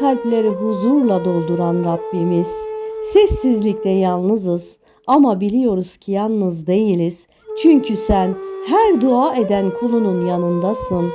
kalpleri huzurla dolduran Rabbimiz. Sessizlikte yalnızız ama biliyoruz ki yalnız değiliz. Çünkü sen her dua eden kulunun yanındasın.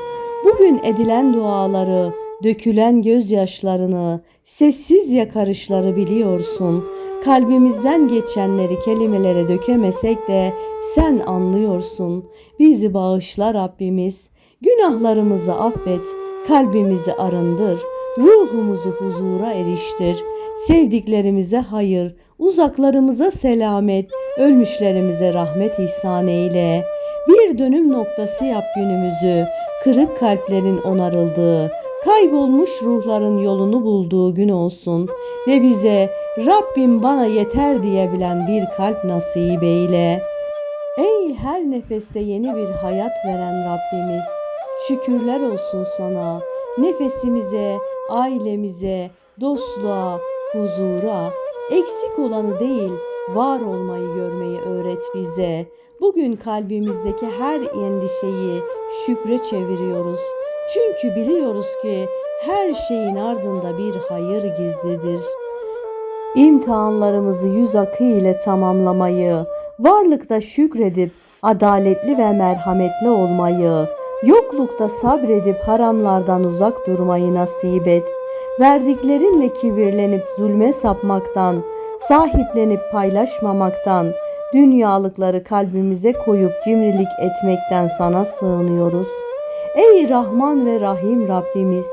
Bugün edilen duaları, dökülen gözyaşlarını, sessiz yakarışları biliyorsun. Kalbimizden geçenleri kelimelere dökemesek de sen anlıyorsun. Bizi bağışla Rabbimiz. Günahlarımızı affet, kalbimizi arındır, ruhumuzu huzura eriştir. Sevdiklerimize hayır, uzaklarımıza selamet, ölmüşlerimize rahmet ihsan eyle. Bir dönüm noktası yap günümüzü, kırık kalplerin onarıldığı, kaybolmuş ruhların yolunu bulduğu gün olsun ve bize Rabbim bana yeter diyebilen bir kalp nasip eyle. Ey her nefeste yeni bir hayat veren Rabbimiz, şükürler olsun sana. Nefesimize, ailemize, dostluğa, huzura, eksik olanı değil, var olmayı görmeyi öğret bize. Bugün kalbimizdeki her endişeyi şükre çeviriyoruz. Çünkü biliyoruz ki her şeyin ardında bir hayır gizlidir. İmtihanlarımızı yüz akı ile tamamlamayı, varlıkta şükredip adaletli ve merhametli olmayı, yoklukta sabredip haramlardan uzak durmayı nasip et. Verdiklerinle kibirlenip zulme sapmaktan, sahiplenip paylaşmamaktan, dünyalıkları kalbimize koyup cimrilik etmekten sana sığınıyoruz. Ey Rahman ve Rahim Rabbimiz,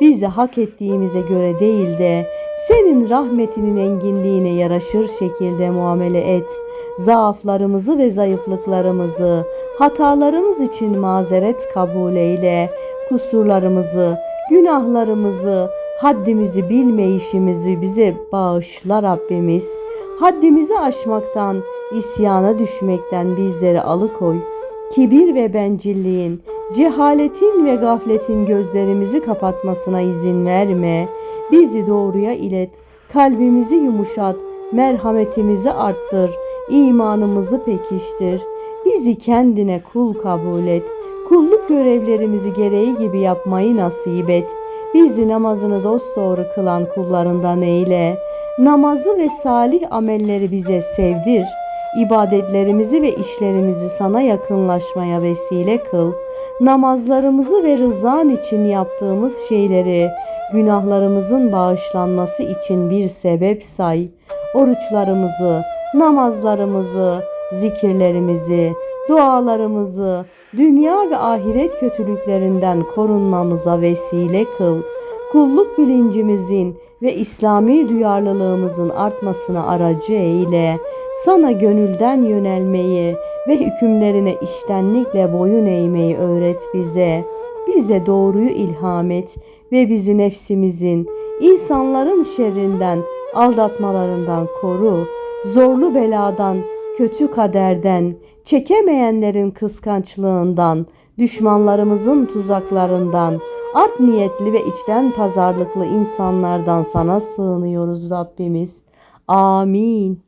bizi hak ettiğimize göre değil de senin rahmetinin enginliğine yaraşır şekilde muamele et. Zaaflarımızı ve zayıflıklarımızı, hatalarımız için mazeret kabul eyle. Kusurlarımızı, günahlarımızı, haddimizi bilmeyişimizi bize bağışla Rabbimiz. Haddimizi aşmaktan, isyana düşmekten bizleri alıkoy. Kibir ve bencilliğin, cehaletin ve gafletin gözlerimizi kapatmasına izin verme. Bizi doğruya ilet, kalbimizi yumuşat, merhametimizi arttır, imanımızı pekiştir. Bizi kendine kul kabul et. Kulluk görevlerimizi gereği gibi yapmayı nasip et. Bizi namazını dosdoğru kılan kullarından eyle. Namazı ve salih amelleri bize sevdir. İbadetlerimizi ve işlerimizi sana yakınlaşmaya vesile kıl. Namazlarımızı ve rızan için yaptığımız şeyleri günahlarımızın bağışlanması için bir sebep say. Oruçlarımızı, namazlarımızı, zikirlerimizi, dualarımızı dünya ve ahiret kötülüklerinden korunmamıza vesile kıl. Kulluk bilincimizin ve İslami duyarlılığımızın artmasına aracı eyle. Sana gönülden yönelmeyi ve hükümlerine iştenlikle boyun eğmeyi öğret bize. Bize doğruyu ilham et ve bizi nefsimizin, insanların şerrinden, aldatmalarından koru. Zorlu beladan, kötü kaderden, çekemeyenlerin kıskançlığından, düşmanlarımızın tuzaklarından, art niyetli ve içten pazarlıklı insanlardan sana sığınıyoruz Rabbimiz. Amin.